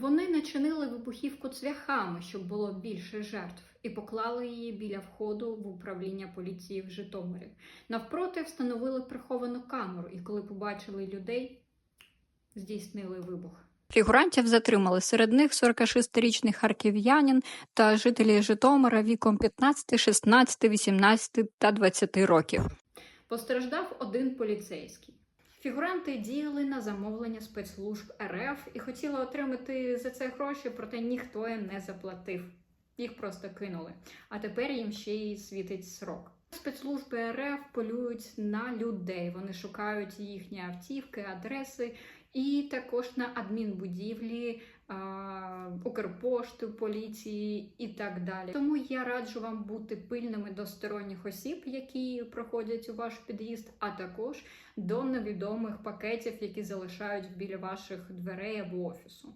Вони начинили вибухівку цвяхами, щоб було більше жертв, і поклали її біля входу в управління поліції в Житомирі. Навпроти встановили приховану камеру, і коли побачили людей, здійснили вибух. Фігурантів затримали серед них 46-річний харків'янин та жителі Житомира віком 15, 16, 18 та 20 років. Постраждав один поліцейський. Фігуранти діяли на замовлення спецслужб РФ і хотіли отримати за це гроші, проте ніхто їм не заплатив. Їх просто кинули. А тепер їм ще й світить срок. Спецслужби РФ полюють на людей. Вони шукають їхні автівки, адреси і також на адмінбудівлі, а, Укрпошту, поліції і так далі. Тому я раджу вам бути пильними до сторонніх осіб, які проходять у ваш під'їзд, а також до невідомих пакетів, які залишають біля ваших дверей або офісу.